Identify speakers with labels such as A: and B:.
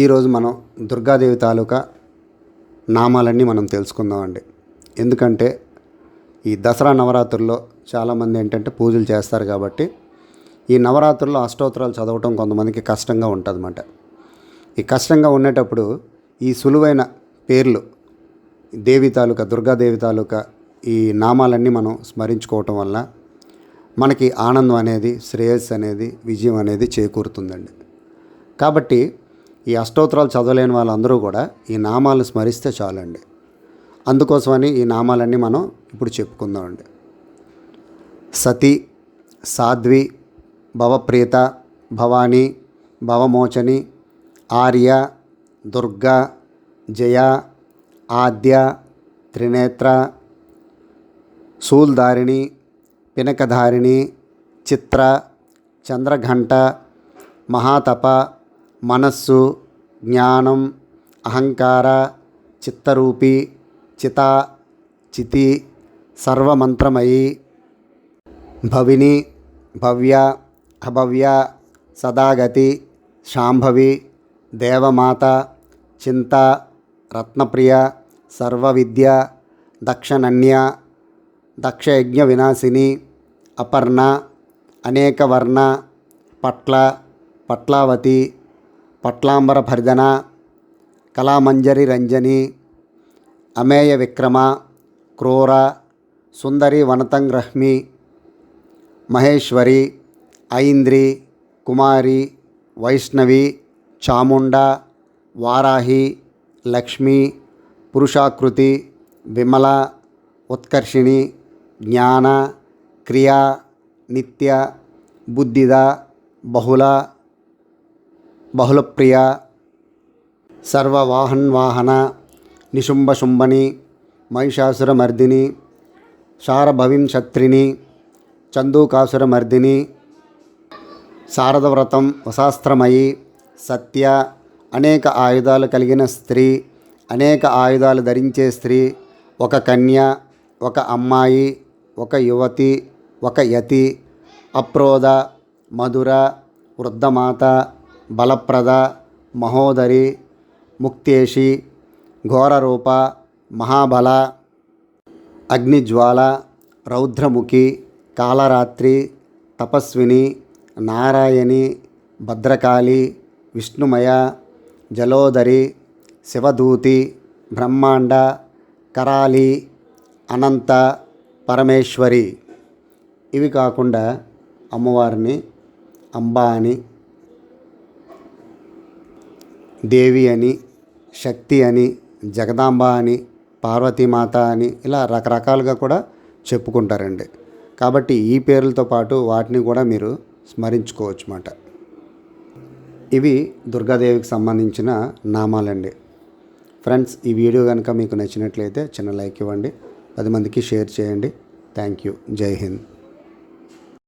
A: ఈరోజు మనం దుర్గాదేవి తాలూకా నామాలన్నీ మనం తెలుసుకుందామండి. ఎందుకంటే ఈ దసరా నవరాత్రుల్లో చాలామంది ఏంటంటే పూజలు చేస్తారు కాబట్టి ఈ నవరాత్రుల్లో అష్టోత్తరాలు చదవటం కొంతమందికి కష్టంగా ఉంటుందన్నమాట. ఈ కష్టంగా ఉండేటప్పుడు ఈ సులువైన పేర్లు దేవి తాలూకా దుర్గాదేవి తాలూకా ఈ నామాలన్నీ మనం స్మరించుకోవటం వల్ల మనకి ఆనందం అనేది శ్రేయస్సు అనేది విజయం అనేది చేకూరుతుందండి. కాబట్టి ఈ అష్టోత్తరాలు చదవలేని వాళ్ళందరూ కూడా ఈ నామాలను స్మరిస్తే చాలండి. అందుకోసమని ఈ నామాలన్నీ మనం ఇప్పుడు చెప్పుకుందామండి సతి సాధ్వి భవప్రీత భవానీ భవమోచని ఆర్య దుర్గా జయ ఆద్య త్రినేత్ర శూల్ధారిణి పినకధారిణి చిత్ర చంద్రఘంట మహాతప మనస్సు జ్ఞానం అహంకార చిత్తరూపి చిత చితి సర్వమంత్రమయి భవిని భవ్య అభవ్య సదాగతి శాంభవి దేవమాత చింత రత్నప్రియ సర్వవిద్య దక్షణన్య దక్షయజ్ఞ వినాశిని అపర్ణ అనేకవర్ణ పట్ల పట్లావతి పట్లాంబర భర్జన కళామంజరి రంజని అమేయ విక్రమ క్రూర సుందరి వనతంగ్రహ్మి మహేశ్వరి ఐంద్రి కుమారి వైష్ణవి చాముండ వారాహి లక్ష్మి పురుషాకృతి విమల ఉత్కర్షిణి జ్ఞాన క్రియా నిత్య బుద్ధిద బహుళ బహుళప్రియ సర్వవాహన్వాహన నిశుంభశుంభని మహిషాసురమర్దిని శారభవింశత్రిని చందూకాసురమర్దిని శారదవ్రతం వశాస్త్రమయి సత్య అనేక ఆయుధాలు కలిగిన స్త్రీ అనేక ఆయుధాలు ధరించే స్త్రీ ఒక కన్య ఒక అమ్మాయి ఒక యువతి ఒక యతి అప్రోద మధుర వృద్ధమాత బలప్రద మహోదరి ముక్తేషి ఘోరరూప మహాబల అగ్నిజ్వాల రౌద్రముఖి కాలరాత్రి తపస్విని నారాయణి భద్రకాళి విష్ణుమయ జలోదరి శివదూతి బ్రహ్మాండ కరాలి అనంత పరమేశ్వరి. ఇవి కాకుండా అమ్మవారిని అంబా అని దేవి అని శక్తి అని జగదాంబ అని పార్వతీమాత అని ఇలా రకరకాలుగా కూడా చెప్పుకుంటారండి. కాబట్టి ఈ పేర్లతో పాటు వాటిని కూడా మీరు స్మరించుకోవచ్చు అన్నమాట ఇవి దుర్గాదేవికి సంబంధించిన నామాలండి. ఫ్రెండ్స్ ఈ వీడియో కనుక మీకు నచ్చినట్లయితే చిన్న లైక్ ఇవ్వండి. పది మందికి షేర్ చేయండి. Thank you. జై హింద్.